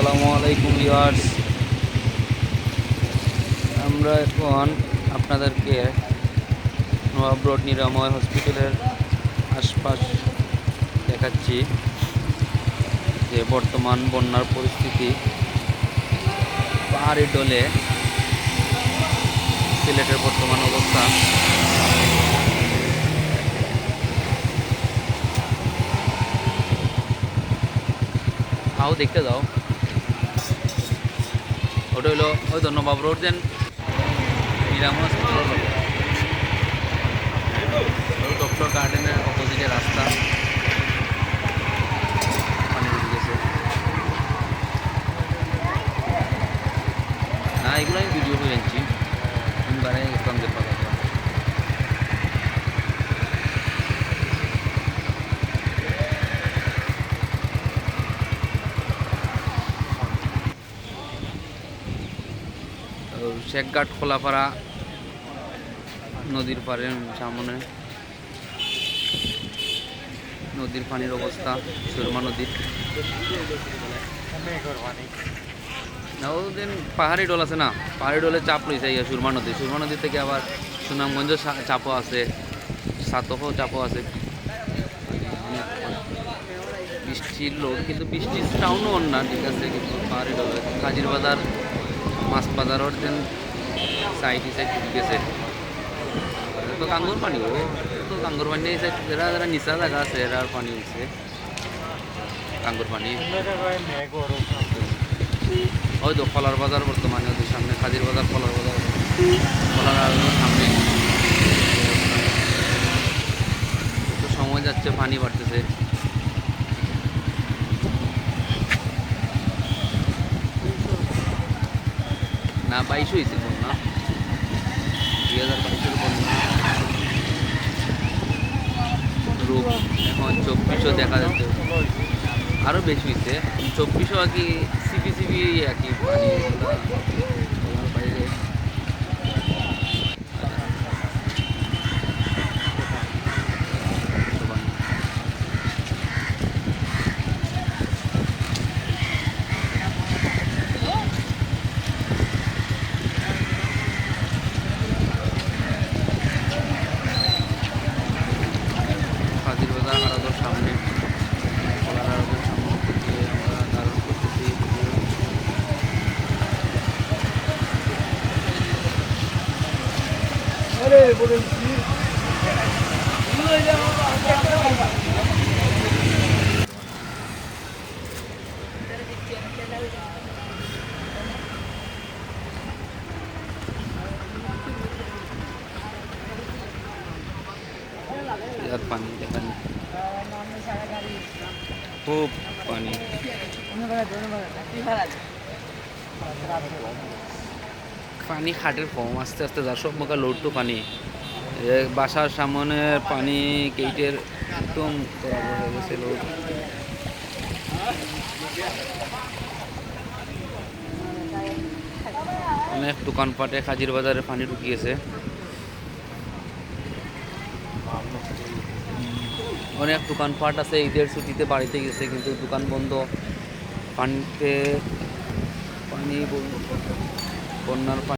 আসসালামু আলাইকুম ভিউয়ার্স। আমরা এখন আপনাদেরকে নবাব রোড নিরাময় হসপিটালের আশপাশ দেখাচ্ছি যে বর্তমান বন্যার পরিস্থিতি। পাহাড়ি ডলে সিলেটের বর্তমান অবস্থা। আও দেখতে যাও ওটা হলো ওই তো নবাব রোড দেন হসপিটাল ডক্টর গার্ডেনের অপোজিটে রাস্তা। না এগুলো আমি ভিডিও করে আনছি। আমি কম দেখতে শেখঘাট, খোলাপাড়া, নদীর পাড়ে সামনে। নদীর পানির অবস্থা, সুরমা নদীর না ওদিন পাহাড়ি ডোল আছে না, পাহাড়ি ডোলে চাপ লইছে ইয়া সুরমা নদী। সুরমা নদী থেকে আবার সুনামগঞ্জ চাপও আছে সাতকও চাপও আছে। বৃষ্টির লোড কিন্তু বৃষ্টির টাউনও অন্য, ঠিক আছে, কিন্তু পাহাড়ি ডোলে কাজির বাজার মাছ বাজারের সাইড সাইড গেছে তো কাঙ্গুর পানি তো কাঙ্গুর পানি এই সাইড যারা যারা নিচা জায়গা আছে এরার পানি হয়েছে কাঙ্গুর পানি। ওই তো কলার বাজার বর্তমানে ওদের সামনে খাজির বাজার কলার বাজার কলার সামনে। তো সময় যাচ্ছে, পানি বাড়তেছে না, বাইশ হয়েছে দুই হাজার রূপ এখন চব্বিশও দেখা যাচ্ছে। আরও বেশি হয়েছে। চব্বিশও আর কি, সিপি সিপি আর কি পানি ওগুলোর বাইরে হাজির বাজার আড়াদোর সামনে কলার আড়াদোর সামনে থেকে আমরা ধারণ করতেছি ইয়ার পানি দেখেন খুব পানি পানি খাটের কম, আস্তে আস্তে যা সব মোকা লোড তো পানি। বাসার সামনে পানি গেটের একদম হয়ে গেছে লোড অনেক দোকানপাটে খাজির বাজারে পানি ঢুকিয়েছে। অনেক দোকানপাট আছে, ঈদের ছুটিতে বাড়িতে গেছে, কিন্তু দোকান বন্ধ। পানিতে পানি বন্যার পানি